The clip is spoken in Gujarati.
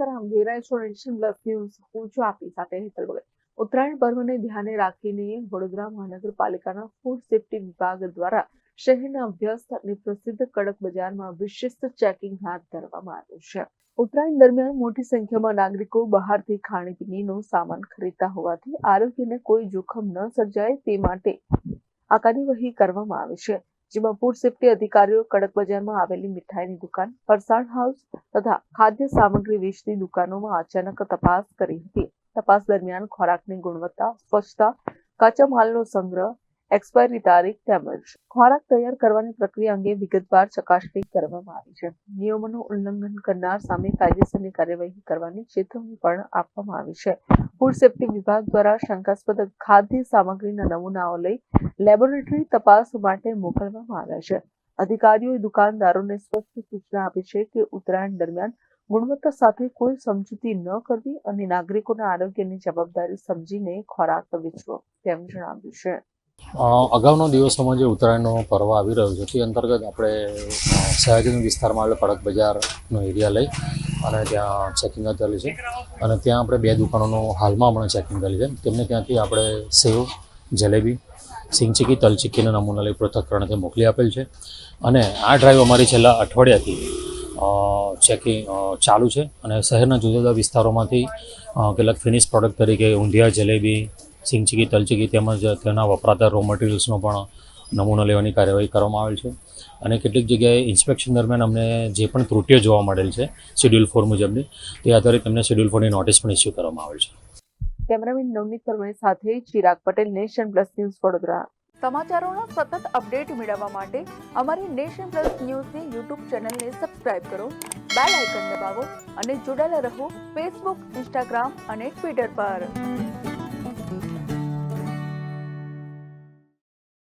નમસ્કાર હું સાથે હેતલ ભગત. ઉત્તરાયણ પર્વને ધ્યાને રાખીને વડોદરા મહાનગરપાલિકાના ફૂડ સેફટી વિભાગ દ્વારા શહેરના વ્યસ્ત અને પ્રસિદ્ધ કડક બજારમાં વિશિષ્ટ ચેકિંગ હાથ ધરવામાં આવ્યું છે. ઉત્તરાયણ દરમિયાન મોટી સંખ્યામાં નાગરિકો બહારથી ખાણીપીણીનો સામાન ખરીદતા હોવાથી આરોગ્યને કોઈ જોખમ ન સર્જાય તે માટે આ કાર્યવાહી કરવામાં આવી છે. જેમાં ફૂડ સેફ્ટી અધિકારીઓ કડક બજારમાં આવેલી મીઠાઈની દુકાન, ફરસાણ હાઉસ તથા ખાદ્ય સામગ્રી વેચતી દુકાનોમાં અચાનક તપાસ કરી હતી. તપાસ દરમિયાન ખોરાકની ગુણવત્તા, સ્વચ્છતા, કાચા માલનો સંગ્રહ એક્સપાયરી તારીખ તેમજ ખોરાક તૈયાર કરવાની પ્રક્રિયા અંગે વિગતવાર ચકાસણી કરવામાં આવી છે. નિયમોનું ઉલ્લંઘન કરનાર સામે કાયદેસરની કાર્યવાહી કરવાની ચેતવણી પણ આપવામાં આવી છે. ફૂડ સેફ્ટી વિભાગ દ્વારા શંકાસ્પદ ખાદ્ય સામગ્રીના નમૂનાઓ લઈ લેબોરેટરી તપાસ માટે મોકલવામાં આવ્યા છે. અધિકારીઓએ દુકાનદારોને સ્પષ્ટ સૂચના આપી છે કે ઉત્તરાયણ દરમિયાન ગુણવત્તા સાથે કોઈ સમજૂતી ન કરવી અને નાગરિકોના આરોગ્યની જવાબદારી સમજીને ખોરાક વેચવો, તેમ જણાવ્યું છે. અગાઉના દિવસોમાં જે ઉત્તરાયણનો પર્વ આવી રહ્યો છે તે અંતર્ગત આપણે અ, વિસ્તારમાં આવેલા કડક બજારનો એરિયા લઈ અને ત્યાં ચેકિંગ કરેલી છે. અને ત્યાં આપણે બે દુકાનોનું હાલમાં હમણાં ચેકિંગ કરેલી છે. તેમને ત્યાંથી આપણે સેવ જલેબી સિંગચીકી તલચીકીના નમૂના લઈ પૃથ્થકરણથી મોકલી આપેલ છે. અને આ ડ્રાઈવ અમારી છેલ્લા અઠવાડિયાથી ચેકિંગ ચાલુ છે. અને શહેરના જુદા જુદા વિસ્તારોમાંથી કેટલાક ફિનિશ પ્રોડક્ટ તરીકે ઊંધિયા જલેબી સિંગચીકી તલચીકી તેમજ તેના વપરાતા રો મટીરિયલ્સનો પણ નમૂનો લેવાની કાર્યવાહી કરવામાં આવેલ છે. અને કેટલીક જગ્યાએ ઇન્સ્પેક્શન દરમિયાન અમને જે પણ ત્રુટીઓ જોવા મળેલ છે શેડ્યુલ ફોર મુજબની તે આધારે તેમને શેડ્યુલ ફોરની નોટિસ પણ ઇસ્યુ કરવામાં આવેલ છે. કેમેરામેન નવનીત પરમાર સાથે Chirag Patel Nation Plus News Vadodara. સમાચારોનો સતત અપડેટ મેળવવા માટે અમારી નેશન પ્લસ ન્યૂઝની યુટ્યુબ ચેનલને સબસ્ક્રાઇબ કરો બેલ આઇકન દબાવો અને જોડાયેલા રહો ફેસબુક ઇન્સ્ટાગ્રામ અને ટ્વિટર પર.